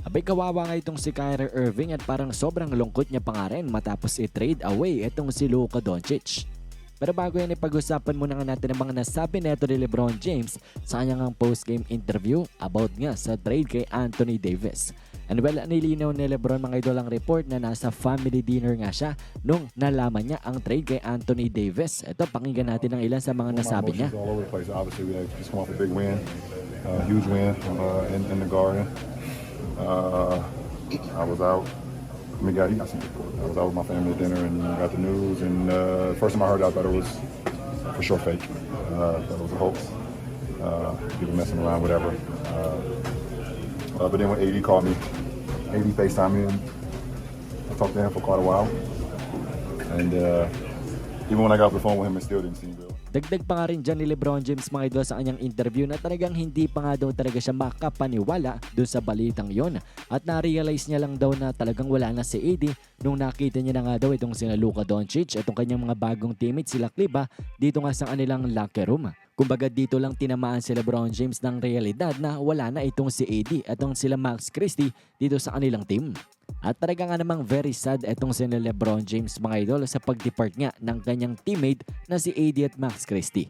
Abay kawawa nga itong si Kyrie Irving at parang sobrang lungkot niya pa nga rin matapos i-trade away itong si Luka Doncic. Pero bago yan ipag-usapan muna nga natin ang mga nasabi neto ni Lebron James sa kanyang post-game interview about nga sa trade kay Anthony Davis. And well, nilinaw ni Lebron mga idol ang report na nasa family dinner nga siya nung nalaman niya ang trade kay Anthony Davis. Ito, pakinggan natin ang ilan sa mga nasabi niya. Uh, huge win uh, in, in the Garden. Uh, I was out. I mean, God, he got some. I was out with my family at dinner and got the news. And uh, first time I heard it, I thought it was for sure fake. Uh, it was a hoax. Uh, people messing around, whatever. Uh, but then when AD called me, AD FaceTime me, I talked to him for quite a while. And even when I got off the phone with him, it still didn't seem real. Dagdag pa nga rin dyan ni Lebron James mga idol sa kanyang interview na talagang hindi pa nga daw talaga siya makapaniwala dun sa balitang yon at na-realize niya lang daw na talagang wala na si AD nung nakita niya na nga daw itong sina Luka Doncic itong kanyang mga bagong teammates sila Kliba dito nga sa kanilang locker room. Kumbaga dito lang tinamaan si Lebron James ng realidad na wala na itong si AD at itong sila Max Christie dito sa kanilang team. At talaga nga namang very sad itong si Lebron James mga idol sa pag-depart nga ng kanyang teammate na si AD at Max Christie.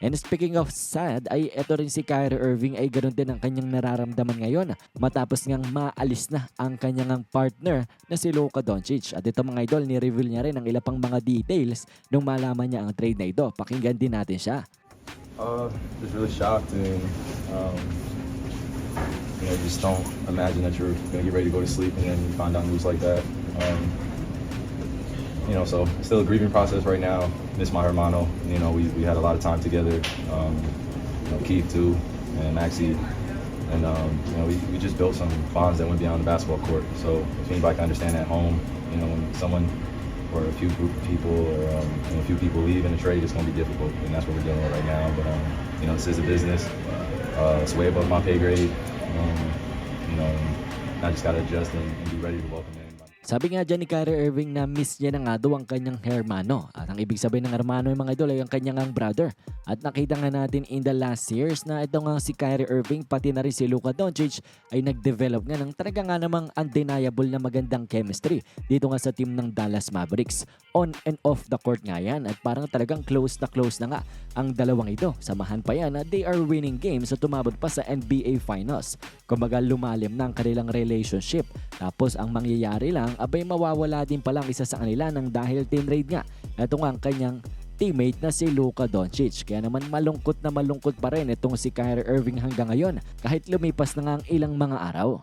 And speaking of sad, ay eto rin si Kyrie Irving ay ganoon din ang kanyang nararamdaman ngayon matapos ngang maalis na ang kanyang partner na si Luka Doncic. At ito mga idol, ni-reveal niya rin ang ilang pang mga details nung malaman niya ang trade na ito. Pakinggan din natin siya. Uh, just really shocked and um, you know just don't imagine that you're gonna get ready to go to sleep and then you find out news like that. Um, you know, so it's still a grieving process right now. Miss my hermano. You know, we, we had a lot of time together. Um, you know, Keith too, and Maxie, and um, you know, we, we just built some bonds that went beyond the basketball court. So if anybody can understand at home, you know, when someone or a few group of people or um, a few people leave in a trade, it's going to be difficult, and that's what we're dealing with right now. But um, you know, this is a business. Uh, it's way above my pay grade. Um, you know, I just got to adjust and, and be ready to welcome anybody. Sabi nga dyan ni Kyrie Irving na miss niya na nga daw ang kanyang hermano. At ang ibig sabihin ng hermano yung mga idol ay ang kanyang ang brother. At nakita nga natin in the last years na ito nga si Kyrie Irving pati na rin si Luka Doncic ay nag-develop nga ng talaga nga namang undeniable na magandang chemistry dito nga sa team ng Dallas Mavericks. On and off the court nga yan at parang talagang close na close na nga ang dalawang ito. Samahan pa yan na they are winning games at tumabot pa sa NBA Finals. Kumbaga lumalim na ang kanilang relationship. Tapos ang mangyayari lang, abay mawawala din palang isa sa kanila ng dahil team raid nga. Ito nga ang kanyang teammate na si Luka Doncic. Kaya naman malungkot na malungkot pa rin itong si Kyrie Irving hanggang ngayon kahit lumipas na nga ang ilang mga araw.